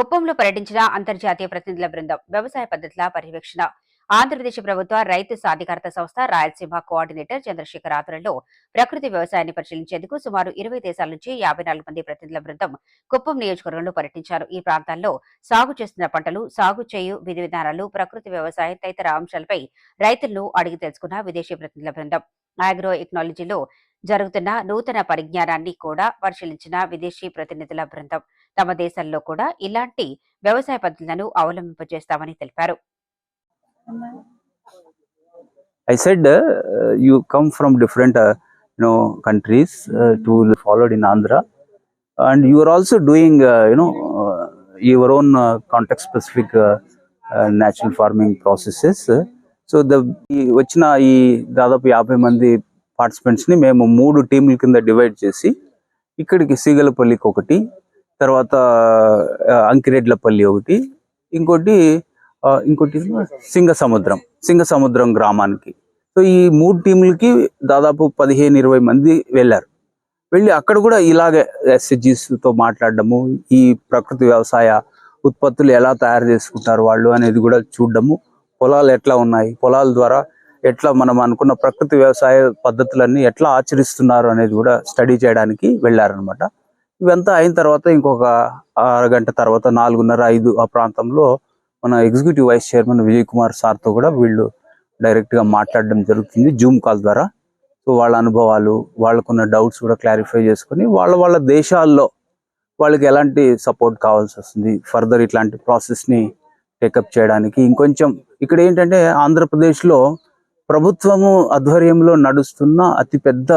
కుప్పంలో పర్యటించిన అంతర్జాతీయ ప్రతినిధుల బృందం వ్యవసాయ పద్ధతుల పర్యవేక్షణ. ఆంధ్రప్రదేశ్ ప్రభుత్వ రైతు సాధికారత సంస్థ రాయలసీమ కోఆర్డినేటర్ చంద్రశేఖర్ ఆధ్వర్యంలో ప్రకృతి వ్యవసాయాన్ని పరిశీలించేందుకు సుమారు ఇరవై దేశాల నుంచి యాభై నాలుగు మంది ప్రతినిధుల బృందం కుప్పం నియోజకవర్గంలో పర్యటించారు. ఈ ప్రాంతాల్లో సాగు చేస్తున్న పంటలు సాగు చేయు విధి విధానాలు ప్రకృతి వ్యవసాయం తదితర అంశాలపై రైతులను అడిగి తెలుసుకున్న విదేశీ ప్రతినిధుల బృందం. ఆగ్రో టెక్నాలజీలో జరుగుతున్న నూతన పరిజ్ఞానాన్ని కూడా పరిశీలించిన విదేశీ ప్రతినిధుల బృందం. తమ దేశంలో కూడా ఇలాంటి వ్యవసాయ పద్ధతులను అవలంబింపజేస్తామని తెలిపారు. I said you come from different you know countries to followed in Andhra and you also doing you know your own contact specific natural farming processes so the వచ్చిన ఈ దాదాపు యాభై మంది పార్టిసిపెంట్స్ని మేము మూడు టీముల కింద డివైడ్ చేసి ఇక్కడికి సీగలపల్లికి ఒకటి తర్వాత అంకిరెడ్లపల్లి ఒకటి ఇంకోటి ఇంకోటి సింగ సముద్రం సింగ సముద్రం గ్రామానికి. సో ఈ మూడు టీంలకి దాదాపు పదిహేను ఇరవై మంది వెళ్ళారు. వెళ్ళి అక్కడ కూడా ఇలాగే SHGs తో మాట్లాడడము ఈ ప్రకృతి వ్యవసాయ ఉత్పత్తులు ఎలా తయారు చేసుకుంటారు వాళ్ళు అనేది కూడా చూడడము. పొలాలు ఎట్లా ఉన్నాయి? పొలాల ద్వారా ఎట్లా మనం అనుకున్న ప్రకృతి వ్యవసాయ పద్ధతులన్నీ ఎట్లా ఆచరిస్తున్నారు అనేది కూడా స్టడీ చేయడానికి వెళ్ళారనమాట ఇవంతా అయిన తర్వాత ఇంకొక అరగంట తర్వాత నాలుగున్నర ఐదు ఆ ప్రాంతంలో మన executive vice chairman Vijay Kumar సార్తో కూడా వీళ్ళు డైరెక్ట్గా మాట్లాడడం జరుగుతుంది జూమ్ కాల్ ద్వారా. సో వాళ్ళ అనుభవాలు వాళ్ళకున్న డౌట్స్ కూడా క్లారిఫై చేసుకొని వాళ్ళ వాళ్ళ దేశాల్లో వాళ్ళకి ఎలాంటి సపోర్ట్ కావాల్సి వస్తుంది. ఫర్దర్ ఇట్లాంటి ప్రాసెస్ని టేకప్ చేయడానికి ఇంకొంచెం ఇక్కడ ఏంటంటే ఆంధ్రప్రదేశ్లో ప్రభుత్వము ఆధ్వర్యంలో నడుస్తున్న అతిపెద్ద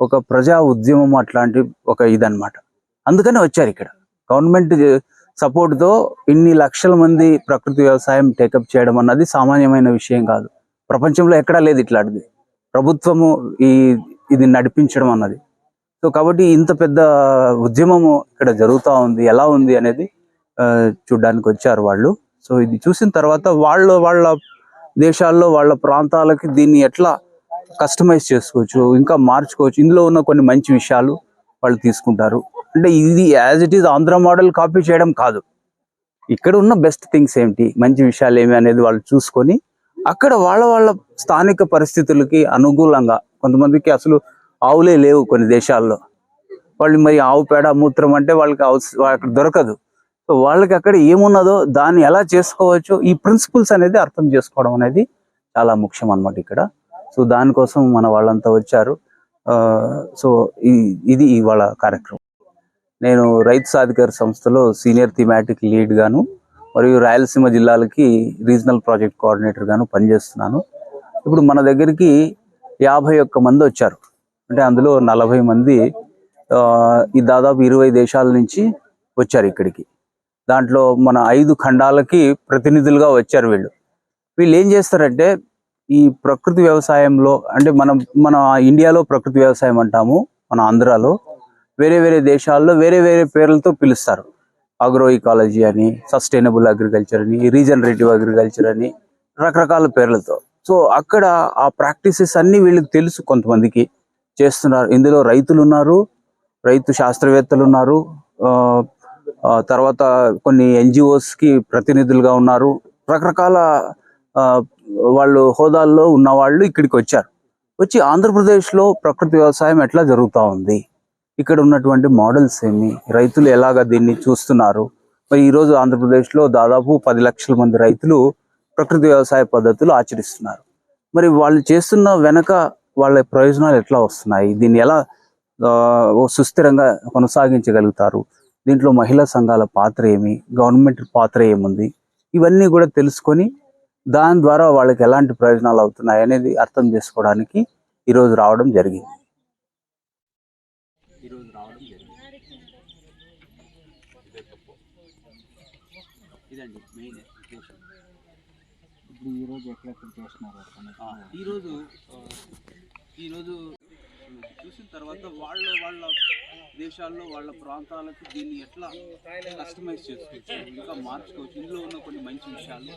ఒక ప్రజా ఉద్యమం అట్లాంటి ఒక ఇదన్నమాట. అందుకనే వచ్చారు ఇక్కడ. గవర్నమెంట్ సపోర్ట్తో ఇన్ని లక్షల మంది ప్రకృతి వ్యవసాయం టేకప్ చేయడం అన్నది సామాన్యమైన విషయం కాదు. ప్రపంచంలో ఎక్కడా లేదు ఇట్లాంటిది. ప్రభుత్వము ఈ ఇది నడిపించడం అన్నది. సో కాబట్టి ఇంత పెద్ద ఉద్యమము ఇక్కడ జరుగుతూ ఉంది ఎలా ఉంది అనేది ఆ, చూడ్డానికి వచ్చారు వాళ్ళు. సో ఇది చూసిన తర్వాత వాళ్ళ వాళ్ళ దేశాల్లో వాళ్ళ ప్రాంతాలకి దీన్ని ఎట్లా కస్టమైజ్ చేసుకోవచ్చు ఇంకా మార్చుకోవచ్చు ఇందులో ఉన్న కొన్ని మంచి విషయాలు వాళ్ళు తీసుకుంటారు. అంటే ఇది as it is Andhra model copy చేయడం కాదు. ఇక్కడ ఉన్న బెస్ట్ థింగ్స్ ఏంటి? మంచి విషయాలు ఏమి అనేది వాళ్ళు చూసుకొని అక్కడ వాళ్ళ వాళ్ళ స్థానిక పరిస్థితులకి అనుకూలంగా కొంతమందికి అసలు ఆవులే లేవు కొన్ని దేశాల్లో. వాళ్ళు మరి ఆవు పేడ మూత్రం అంటే వాళ్ళకి అక్కడ దొరకదు. సో వాళ్ళకి అక్కడ ఏమున్నదో దాన్ని ఎలా చేసుకోవచ్చు ఈ ప్రిన్సిపల్స్ అనేది అర్థం చేసుకోవడం అనేది చాలా ముఖ్యం అన్నమాట ఇక్కడ. సో దానికోసం మన వాళ్ళంతా వచ్చారు. ఆ, సో ఇది ఇవాళ కార్యక్రమం. నేను రైతు సాధికార సంస్థలో సీనియర్ థీమాటిక్ లీడ్ గాను మరియు రాయలసీమ జిల్లాలకి రీజనల్ ప్రాజెక్ట్ కోఆర్డినేటర్ గాను పనిచేస్తున్నాను. ఇప్పుడు మన దగ్గరికి యాభై ఒక్క మంది వచ్చారు. అంటే అందులో నలభై మంది ఆ, ఈ దాదాపు ఇరవై దేశాల నుంచి వచ్చారు ఇక్కడికి. దాంట్లో మన ఐదు ఖండాలకి ప్రతినిధులుగా వచ్చారు వీళ్ళు. వీళ్ళు ఏం చేస్తారంటే ఈ ప్రకృతి వ్యవసాయంలో అంటే మనం మన ఇండియాలో ప్రకృతి వ్యవసాయం అంటాము మన ఆంధ్రాలో. వేరే వేరే దేశాల్లో వేరే వేరే పేర్లతో పిలుస్తారు. అగ్రో ఇకాలజీ అని సస్టైనబుల్ అగ్రికల్చర్ అని రీజనరేటివ్ అగ్రికల్చర్ అని రకరకాల పేర్లతో. సో అక్కడ ఆ ప్రాక్టీసెస్ అన్ని వీళ్ళకి తెలుసు కొంతమందికి చేస్తున్నారు. ఇందులో రైతులు ఉన్నారు రైతు శాస్త్రవేత్తలు ఉన్నారు ఆ, తర్వాత కొన్ని ఎన్జిఓస్కి ప్రతినిధులుగా ఉన్నారు. రకరకాల ఆ, వాళ్ళు హోదాల్లో ఉన్న వాళ్ళు ఇక్కడికి వచ్చారు. వచ్చి ఆంధ్రప్రదేశ్లో ప్రకృతి వ్యవసాయం ఎట్లా జరుగుతూ ఉంది? ఇక్కడ ఉన్నటువంటి మోడల్స్ ఏమి? రైతులు ఎలాగ దీన్ని చూస్తున్నారు? మరి ఈరోజు ఆంధ్రప్రదేశ్లో దాదాపు పది లక్షల మంది రైతులు ప్రకృతి వ్యవసాయ పద్ధతులు ఆచరిస్తున్నారు. మరి వాళ్ళు చేస్తున్న వెనక వాళ్ళ ప్రయోజనాలు ఎట్లా వస్తున్నాయి? దీన్ని ఎలా ఆ, ఓ సుస్థిరంగా కొనసాగించగలుగుతారు? దీంట్లో మహిళా సంఘాల పాత్ర ఏమి? గవర్నమెంట్ పాత్ర ఏముంది? ఇవన్నీ కూడా తెలుసుకొని దాని ద్వారా వాళ్ళకి ఎలాంటి ప్రయోజనాలు అవుతున్నాయి అనేది అర్థం చేసుకోవడానికి ఈరోజు రావడం జరిగింది ఈరోజు రావడం జరిగింది ఇదండి మెయిన్ ఇప్పుడు ఈ రోజు ఎక్కడెక్కడ చేస్తున్నారు? ఈరోజు ఈరోజు చూసిన తర్వాత వాళ్ళ వాళ్ళ దేశాల్లో వాళ్ళ ప్రాంతాలకు దీన్ని ఎట్లా కస్టమైజ్ చేసుకోవచ్చు ఇంకా మార్చుకోవచ్చు. ఇందులో ఉన్న కొన్ని మంచి విషయాలు